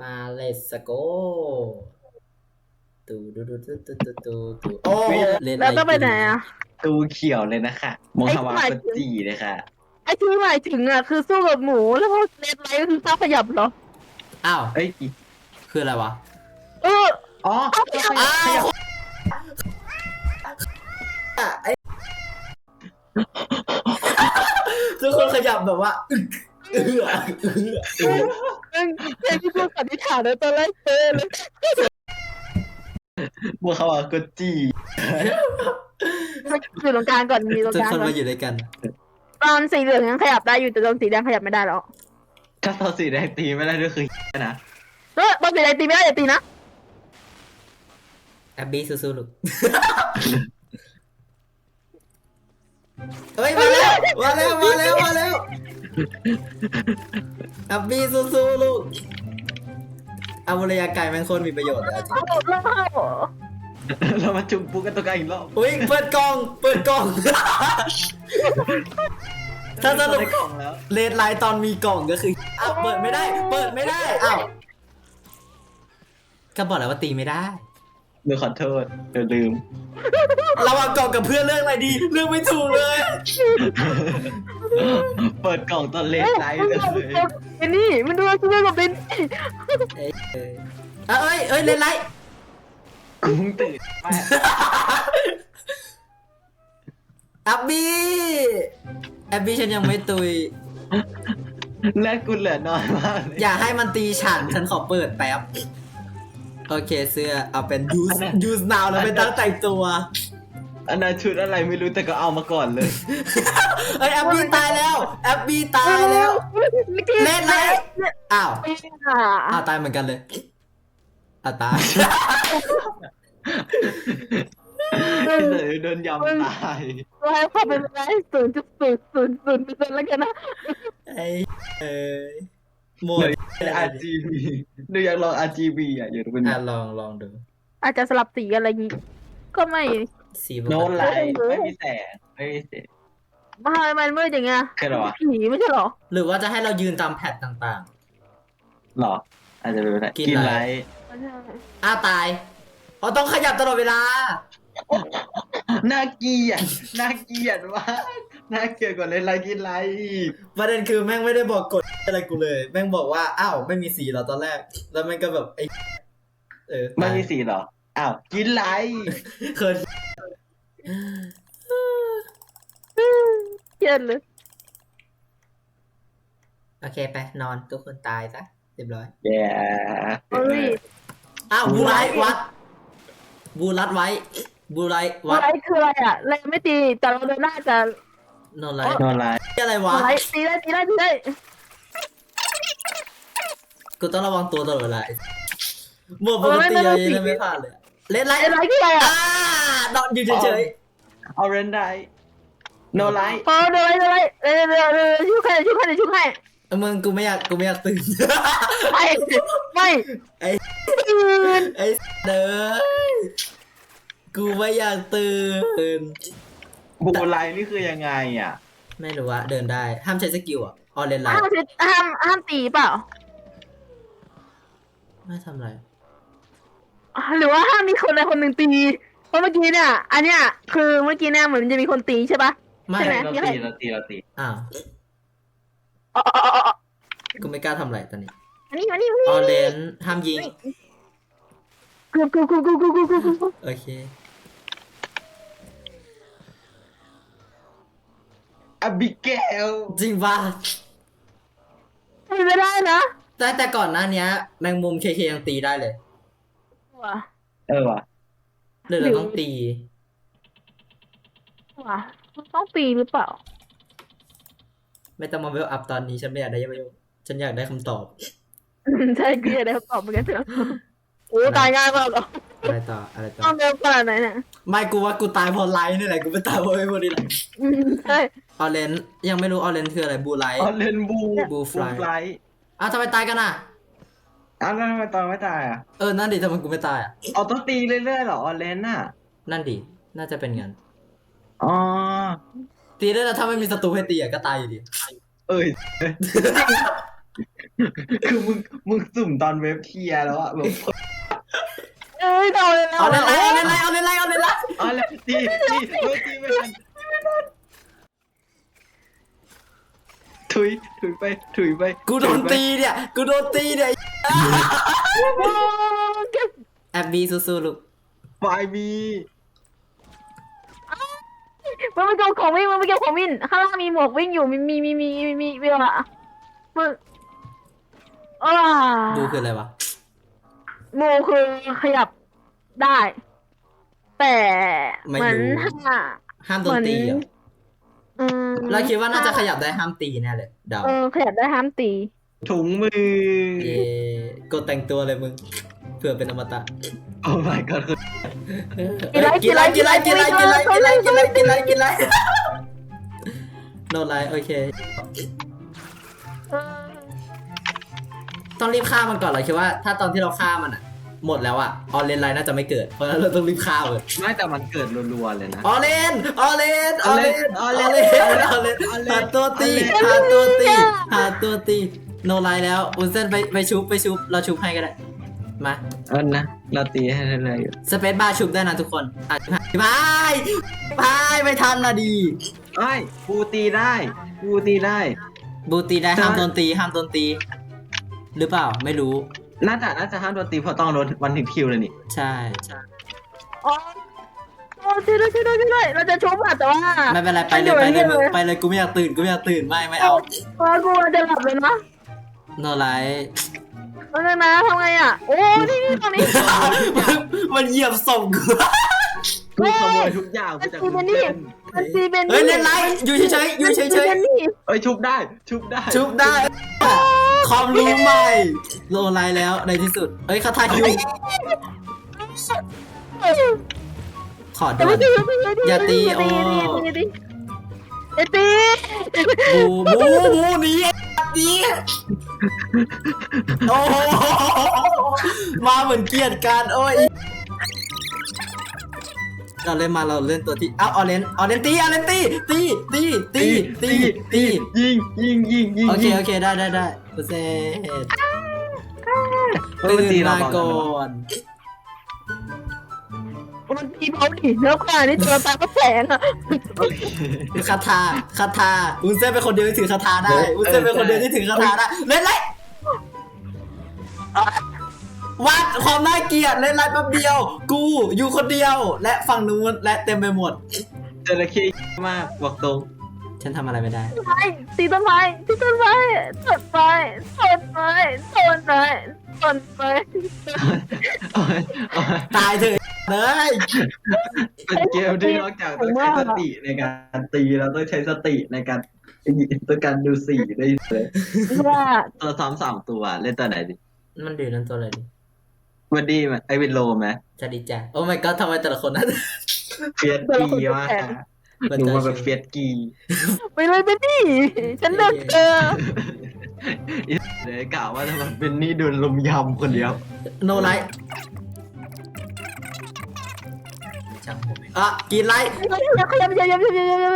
มา let's go ตูดูดูดูดูดูดูดูโอ้เล่นแล้วต้องไปไหนอะ ตูเขียวเลยนะคะมองฮาวาก็จีเลยค่ะ ไอ้ที่หมายถึงอะคือสู้กับหมูแล้วพอเลดไลท์ก็คือต้องขยับเหรอ อ้าว เอ้ยคืออะไรวะ เออ อ๋ออ้าวไอ้ทุกคนขยับแบบว่าอึกเอื้อเอื้อ เองเองที่พูดสันนิษฐานในตอนแรกเจอเลยมองฮาวาก็จีมันอยู่ตรงกลางก่อนมีตรงทุกกลางคนก่อมานอยู่ด้วยกัน ตอนสีเหลืองยังขยับได้อยู่แต่ตอนสีแดงขยับไม่ได้แล้วถ้าตอนสีแดงตีไม่ได้ด้วยคือนะเออตอนสีแดงตีไม่ได้อย่าตีนะแอบบี้สู้ๆลูกเฮ้ยมาแล้ว มาแล้ว มาแล้ว มาแล้วแอบบี้สู้ๆลูกอาวุธระยะไกลแม่งโคตรมีประโยชน์เลยเอาจริงเอาเล่าเรามาจุ่มปุ๊กกันตัวกันอีกรอบอุ้ยเปิดกล่องเปิดกล่อง ถ้าสรุปได้กล่องแล้วเลดไลท์ตอนมีกล่องก็คืออ้าวเปิดไม่ได้ เปิดไม่ได้อ้าวก็บอกแล้วว่าตีไม่ได้ เดี๋ยวขอโทษเดี๋ยวลืมระหว่างกล่องกับเพื่อนเรื่องอะไรดี เรื่องไม่ถูกเลย เปิดกล่องตอนเลนไลท์เลยเบนนี่มันดูสู้กับเบนนี่เอ้ยเอ้ยเอ้ยเอ้ยเลนไลท์กูเพิ่งตื่นม่อับบี้แอบบี้ฉันยังไม่ตุยแลกกูเหลือน้อยมากเลยอย่าให้มันตีฉัน ฉันขอเปิดแป๊บ โอเคเสื้อเอาเป็น use use now แล้วเป็นตั้งแต่งตัว อันนั้นชุดอะไรไม่รู้แต่ก็เอามาก่อนเลยเอ้ยแอบบี้ตายแล้ว แอบบี้ตายแล้วเล่นไรอ้าวอ่าอ้าวตายเหมือนกันเลยอ้าวตายเลยโดนยำตายเราให้ความเป็นไปได้ศูนย์จุดศูนย์ศูนย์ศูนย์เปอร์เซ็นต์แล้วกันนะไอ้เอ้ยหมดเป็น RGB ดูอยากลอง RGB อะอยากรู้เป็นอะลองลองดู อาจจะสลับสีอะไรอย่างงี้ ก็ไม่ สีปกโนติไลท์ไม่มีแสงไม่มีแสงทำไมมันมืดอย่างเงี้ยแค่เหรอวะผีไม่ใช่เหรอ หรือว่าจะให้เรายืนตามแพทต่างหรอ อาจจะเป็นไปได้กินกินอะไรไลท์ไม่ใช่ๆอ้าวตายอ๋อต้องขยับตลอดเวลา น่าเกลียด น่าเกลียดว่ากน่าเกลียดกว่าเล่นไลท์กินไลท์อีกประเด็นคือแม่งไม่ได้บอกกฎอะไรกูเลย แม่งบอกว่า อ้าว ไม่มีสีเหรอตอนแรก แล้วแม่งก็แบบไอ้ เออ ไม่มีสีเหรอ อ้าว กินไลท์เคิน เกลียดเลยโอเคไปนอนทุกคนตายซะเรียบร้อย แย่เฮ้ยอ้าวบูไลท์วัดบูรัดไว้ บูไลท์วัอะดไรคืออะไรอะแรงไม่ตีแต่เราเดินหน้าจะนอนไลท์โนไลท์อะไรวะอะไรตีได้ตีได้ตีได้กูต้องระวังตัวตลอดเวลาไอ้หมดปกติเลยนะไม่พลาดเลยเล่นไลท์อะไรคืออะไรอ่าอะ นอนอยู่เฉยเอาเรนไดโนไลท์พอเดินอะไรเดินอะไรเดินเดินชุกให้ชุกให้ชุกให้ๆมึงกูไม่อยากกูไม่อยากตื่น ไม่ไม่ไอ้ ตื่นไอ้เด้อกูไม่อยากตื่น บูไลท์นี่คือยังไงอะ ไม่รู้ว่าเดินได้ ห้ามใช้สกิลอะออเล่นไลห้ามท์ห้ามห้ามตีเปล่าไม่ทำอะไร หรือว่าห้ามมีคนใดคนหนึ่งตี เพราะเมื่อกี้เนี่ย อันเนี้ยคือเมื่อกี้เนี่ยเหมือนจะมีคนตีใช่ปะ ไม่ใช่ไหม เราตีเราตีเราตีอ้าวอ๋ออ๋ออ๋ออ๋อกูไม่กล้าทำอะไรตอนนี้อันนี้อันนี้ออเลนห้ามยิง กูกูกูกูกูกูกูกูโอเค อบิเกลจริงป่ะไม่ได้นะแต่แต่ก่อนหน้าเนี้ย แมงมุมเคเคยังตีได้เลยว่ะเออว่ะ หรือเราต้องตีว่ะต้องตีหรือเปล่า ไม่ต้องมาเวลอัพตอนนี้ฉันไม่อยากได้เวลฉันอยากได้คำตอบ ใช่กูอยากได้คำตอบเหมือนกันเถอะโอ้ตายง่ายมากเหรออะไรต่ออะไรต่อต้องเร็วขนาดไหนเนี่ยไม่กูว่ากูตายเพราะไลท์นี่แหละกูไม่ตายเพราะไอ้พวกนี้แหละอืมใช่ออเรนยังไม่รู้ออเรนคืออะไรบูไลท์เอาเลนบูบูฟลายไลท์อ้าวทำไมตายกันอะ อ้าวแล้วทำไมตอนไม่ตายอะเออ นั่นดิทำไมกูไม่ตายอะ เอาต้องตีเรื่อยๆเหรอออเลนน่ะนั่นดิ น่าจะเป็นงั้น อ๋อตีได้แล้วถ้าไม่มีศัตรูให้ตีอะก็ตายอยู่ดี เอ้ย คือมึงมึงสุ่มตอนเว็บเคลียร์แล้วอะแบบเอ้ยเอาเลยเอาเล่นไรเอาเล่นไรเอาเล่นไรเอาเล่นไรอ๋อแล้วตีตีเฮ้ยตีไม่ทัน ถุยถุยไปถุยไปกูโดนตีเนี่ย กูโดนตีเนี่ยเก็บแอบบีสู้ๆลูกไฟมีมันไม่เก็บของวิ่งมันไม่เก็บของวิ่งข้างล่างมีหมวกวิ่งอยู่มีมีมีมีมีมีมีอะไรอะมึงอ่าดูคืออะไรวะโมคือขยับได้ แต่เหมือนถ้าห้ามโดนตีเหรอ อืมเราคิดว่าน่าจะขยับได้ห้ามตีแน่เลยเดาเออขยับได้ห้ามตี ถุงมือ เย่กดแต่งตัวเลยมึงเพื่อเป็นอมตะโอ้ my god คือเอ้ยกินไรกินไรกินไรกินไรกินไรกินไรกินไรกินไรโนไลโอเค เออต้องรีบฆ่ามันก่อนเราคิดว่า ถ้าตอนที่เราฆ่ามันอะ หมดแล้วอะออเลนไลน์น่าจะไม่เกิด เพราะฉะนั้นเราต้องรีบฆ่าเลยไม่แต่มันเกิดรัวๆเลยนะ ออเลนออเลนออเลนออเลนออเลนหาตัวตีออเลนหาตัวตีหาตัวตีโนไลน์แล้วอุนเซนไปไปชุบไปชุบเราชุบให้ก็ได้ มาเออนะเราตีให้เลยอยู่สเปซบาร์ชุบได้นะทุกคนอะไปไปไม่ทันละดีไอ้ยปูตีได้ปูตีได้ บูตีได้ใช่ห้ามโดนตีห้ามโดนตี หรือเปล่าไม่รู้ น่าจะน่าจะห้ามโดนตีเพราะต้องโดนวันถึงคิวเลยนี่ใช่ใช่อ๋อโอ้ช่วยด้วยช่วยด้วยช่วยด้วยเราจะชุบอะแต่ว่าไม่เป็นไรไปเลยไปเลยมึงไปเลยกูไม่อยากตื่นกูไม่อยากตื่นไม่ไม่เอาเพราะกูจะหลับเลยนะโนไลท์แล้วนะทำไงอะโอ้นี่นี่ตรงนี้มันเหยียบศพกูกูขโมยทุกอย่างมาจากมันคุตีณเป็นนี่เต้นมันตีเป็นเฮ้ยเล่นไรอยู่เฉยๆอยู่เฉยมันตีเป็นนี่เอ้ยชุบได้ชุบได้ๆชุบได้ ความรู้ใหม่โลไลท์แล้วในที่สุด เอ้ยคาทาคิว ขอแต่ด่วไม่นอย่าตีโอ้อย่าตีบูบูบูหนีหนีโอ้มาเหมือนเกลียดกันโอ้ย เราเล่นมาเราเล่นตัวที่อ้าวออเรนออเรนตีออเรนตีตีตีตีตีตียิงยิงยิงยิงโอเคยิงโอเคได้ได้ได้โอเคเฮ้ยมันตื่ตีนเรามาก่ก่ออนนมันตีเขาดิแล้วก่อนนี่เจอตาก็แสงอะโอเคคาถาคาถาอุนเซ่เป็นคนเดียวที่ถือคาถาได้เอออุนเซ่เป็นคนเดียวที่ถือคาถาได้เล่นไร วัดความน่าเกลียดเล่นไรแป๊บเดียว กูอยู่คนเดียว และฝั่งนู้นและเต็มไปหมดจระเข้มากบอกตรงฉันทำอะไรไม่ได้ต้นไม้ตีต้นไม้ตีต้นไม้ต้นไม้ต้นไม้ต้นไม้ต้นไม้โอ้ยโอ้ยตายเถอะเลยเป็นเกมที่นอกจากต้องใช้สติในการตีเราต้องใช้สติในการต้องการดูสีได้เลยว่าตัวซ้อมสามตัวเล่นตัวไหนดิมันดื้อนั่นตัวอะไรดิ วันดีไหมไอวินโลไหมจะดีใจโอ้ my god ทำไมแต่ละคนนั้นเฟียสกีมากค่ะหนูมาแบบเฟียสกีไปเลยเป็นนี่ฉันเลือกเธอเดี๋ยวกล่าวว่าจะมาเป็นนี่โดนลมยำคนเดียว โนไลท์ช่างผมเองอะกินไลท์ขยับขยับขยับขยับขยับ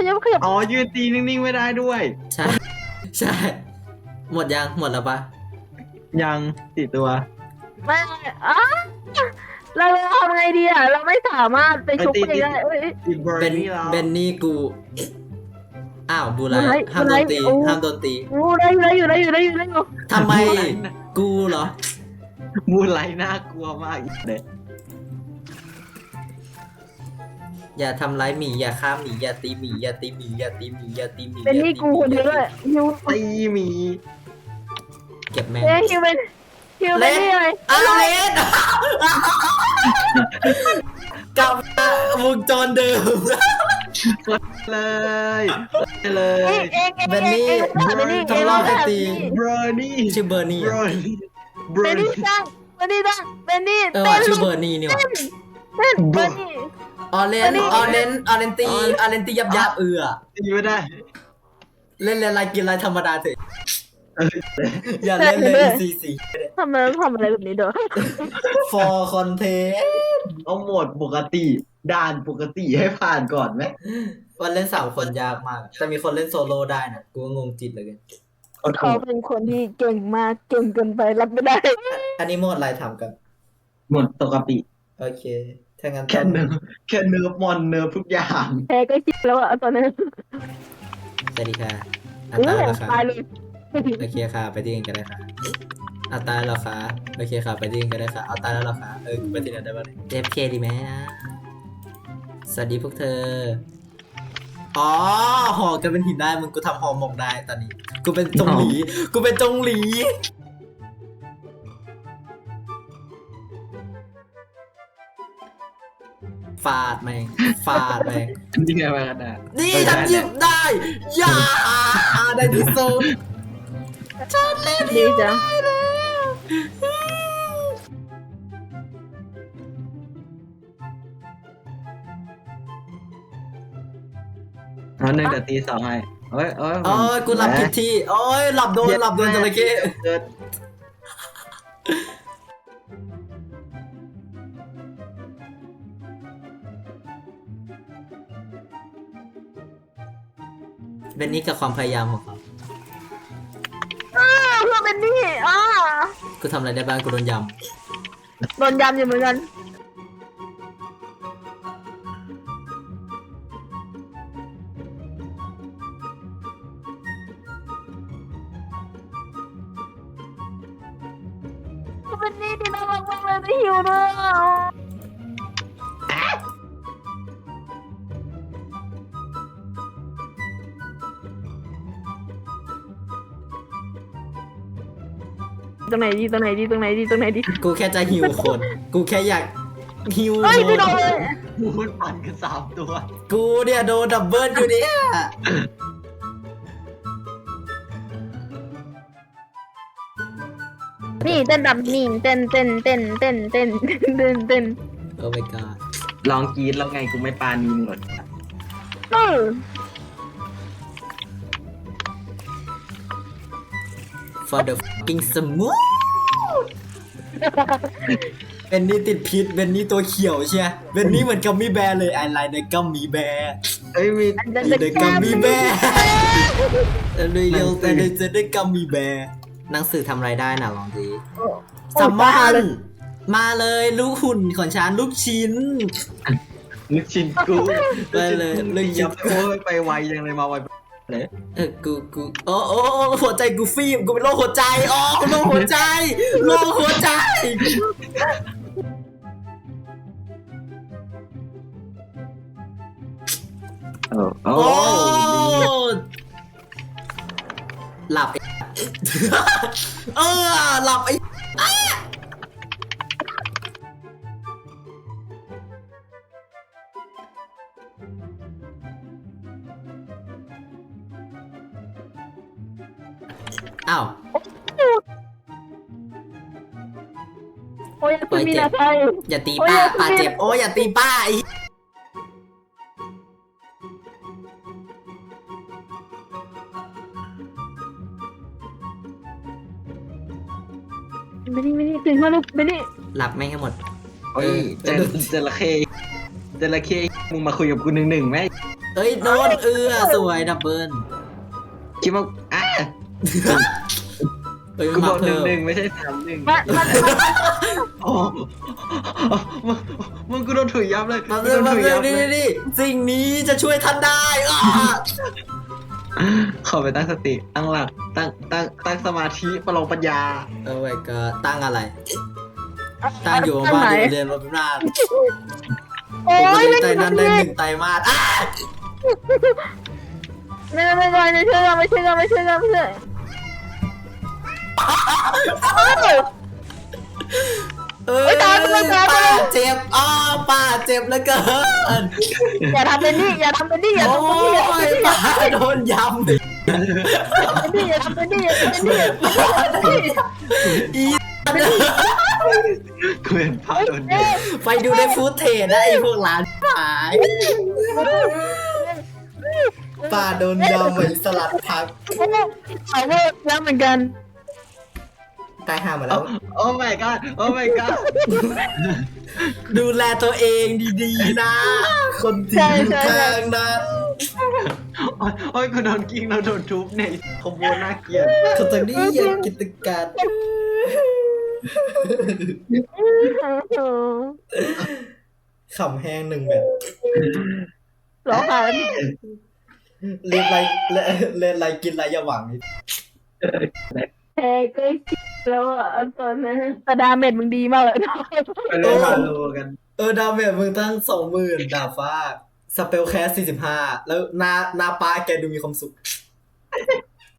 ขยับขยับอ๋อยืนตีนิ่งๆไม่ได้ด้วย ใช่ ใช่ หมดยัง หมดแล้วปะยังสี่ตัว ไม่อะเราทำไงดีอะ เราไม่สามารถไปชุบไปได้เอ้ยอีเบอร์เป็นนี่แล้วเบนนี่กู อ้าวบูไลบูไลท์ห้ามโดนตีบูไลท์โอ้ ห้ามโดนตีโอ้ได้อยู่ได้อยู่ได้อยู่ได้อยู่ได้อยู่ทำไมกูเหรอ มูไลท์น่ากลัวมากอีกเลยอย่าทำร้ายหมีอย่าฆ่าหมีอย่าตีหมีอย่าตีหมีอย่าตีหมีอย่าตีหมีเป็นอย่านี่ตีกูคนเดียวเลยฮิวตีหมีเก็บแม่งเอ้ยฮิวเป็น ฮิวเป็นนี่อะไรอ้าวเลนกลับมาวงจรเดิมเลยเลเอ้ยยเอ้ยเบนนี่เบนนี่ทำรอบให้ตีเบอร์นี่ชื่อเบอร์นี่เบออะร์นี่เบอเบนร์นี่นี่ตั้งเบนนี่ตั้งเบนนี่เออเต้ว่ะนชื่อเบอร์นี่นี่ว่ะเต้นเบนนี่ออเรนอันนี้ออเรนออเรนตีออเรนตียับยับเอือตีไม่ได้ เล่นเล่นอะไรกินอะไรธรรมดาเถอะเอออย่าเล่นเลย ECC ทำไมต้องทำอะไรแบบนี้เด้อ for content เอาโหมดปกติ ด่านปกติให้ผ่านก่อนไหมวันเล่นสามคนยากมาก แต่มีคนเล่นโซโล่ได้นะกูก็งงจิตเลยกันโอ้โหเขาเป็นคนที่เก่งมากเก่งเกินไปรับไม่ได้ อันนี้โหมดอะไรทำกันหมดปกติ โอเค ถ้างั้นแค่เนิร์ฟแค่เนิร์ฟมอนเนิร์ฟทุกอย่างแพ้ก็คิดแล้วอะตอนนั้นสวัสดีค่ะอัเอตราอแล้วค่ะตายเลย โอเคค่ะ ไปที่อื่นกันได้ค่ะอัตราแล้วค่ะโอเคค่ะ ไปที่อื่นกันได้ค่ะเอาตายแล้วเหรอคะเออไปที่ไหนได้บ้างเจฟเคดีไหมนะสวัสดีพวกเธอ อ๋อห่อกันเป็นหินได้มึงกูทำห่อหมกได้ตอนนี้ กูเป็นจงหลีกูเป็นจงหลีฟาดแม่งฟาดแม่งนี่ไงมาขนาดนี่ทำหยิบได้ อย่าได้ที่สุด ฉันเล่นดีจังได้แล้วเอาหนึ่งเดี๋ยวตีสองให้เอ้ยเอ้ยโอ้ยกูหลับผิดที่โอ้ยหลับโดนหลับโดนจระเข้เกิดเบนนี่กับความพยายามของเขาอ้าว เพื่อนเป็นนี่อ้ากูทำอะไรได้บ้างกูโดนยโดนยำอยู่เหมือนกันเป็น ตรงไหนดีตรงไหนดีตรงไหนดีตรงไหนดีำกูแค่จะหิวคน กูแค่อยากหิวเฮ้ยคไม่นโดนเลยพูดปั่นกันสามตัว กูเนี่ยโดนดับเบิลอยู่เนี่ยนี่เต้นแบบนี่เต้นเต้นเต้นเต้นเต้นเต้นเต้นโอ้ my god ลองกรีดแล้วไงกูไม่ปานีมึงหรอกเออ for the fucking smooth เบนนี่ติดพิษเบนนี่ตัวเขียวเชียเบนนี่เหมือนกัมมี่แบร์เลยไอไลน์ในกัมมี่แบร์เอ้ยมีอันนั้นอยู่ในจะกัมมี่แบร์เลยเยหนัลงสืแต่อเลยจะได้กัมมี่แบร์หนังสือทำอะไรได้น่ะลองดีโอ้สัมบ้ามาเลนยมาเลยลูกหุ่นของฉันลูกชิ้นลูกชิ้นกูได้เลยลูกชิ้นยับโอ้ยไปไวจังเลยมาไว เลยเออกูกูโอ้โอ้โอ้หัวใจกูฟีมกูเป็นโรคหัวใจอ๋อโรคหัวใจโรคหัวใจโอ้โอ้โอ้หลับไอ้เออหลับไอ้ อ้าอ้าวโอ้ยคุณมีนาไทย อย่าตีโอ้ยป้าอย่าป้าตีเจ็บ โอ้ยอย่าตีป้าไอ้ไม่นี่ไม่นี่ถึงมาลูกไม่นี่หลับไม่งให้หมด เฮ้ยเจนเจระเข้เจระเข้มึงมาคุยกับกูหนึ่งหนึ่งไหมเอ้ยโดนเอือสวยดับเบิลคิดว่าอะ เอ้ยกูบมาอกหนึ่เพิ่งมหนึ่งไม่ใช่สามหนึ่งมามามาโอ้มึงมึงกูโดนถุยยับเลยมากูเพิ่โดมนมาถุยเพิ่ยัมบนี่เลยนี่สิ่งนี้จะช่วยท่านได้อ้าขอไปตั้งสติ ตั้งหลัก ตั้งตั้งตั้งสมาธิประลองปัญญา โอ้ยก็ตั้งอะไร ตั้งอยู่บ้านอยู่เรียนมาเป็นนานโอ้ผมก็ยเลยไม่ไตได้นั้นได้หนึ่งไตรมาสอ้าไม่ได้ไม่ได้ไม่ช่วยกันไม่ช่วยกันไม่ช่วยกันไม่ช่วย เอ้ยไม่ตายไม่ตาย ป้าเจ็บอ้อป้าเจ็บเหลือเกิน อย่าทำเป็นนี่อย่าทำเป็นนี่อย่าโอ้ทำเป็นนี่อย่าทำเป็นยนี่ป้าโดนยำอย่าทำเป็นนี่อย่าทำเป็นนี่อย่าทำเป็นนี่อีกูเห็นภาพโดนเอ๊ะไปดูในฟูดเทจนะไอ้พวกร้านขายป้าโดนยำเหมือนสลัดผัก เขาก็แล้วเหมือนกัน ตายห่ามาโอ้แล้ว โอ้ my god โอ้ my god ดูแลตัวเองดีๆนะ คนที่อยู่ข้างนั้นโอ้โอ๊ยโอ้ยกูโดนกิ้งเราโดนทุบในคอมโบน่าเกลียดเขาตอนนี้ยังกิจการขำแห้งหนึ่งแบบร้องไห้เล่นไรเล่นเล่นไรกินไรอย่าหวังนิดแพ้ก็ แล้วอะตอนนั้นแต่ดาเมจมึงดีมากเลยนะไปเล่นฮาโลกัน เออดาเมจมึงตั้งสองหมื่นดาบฟ้าสเปลแคสสี่สิบห้าแล้วหน้าหน้าป้าแกดูมีความสุข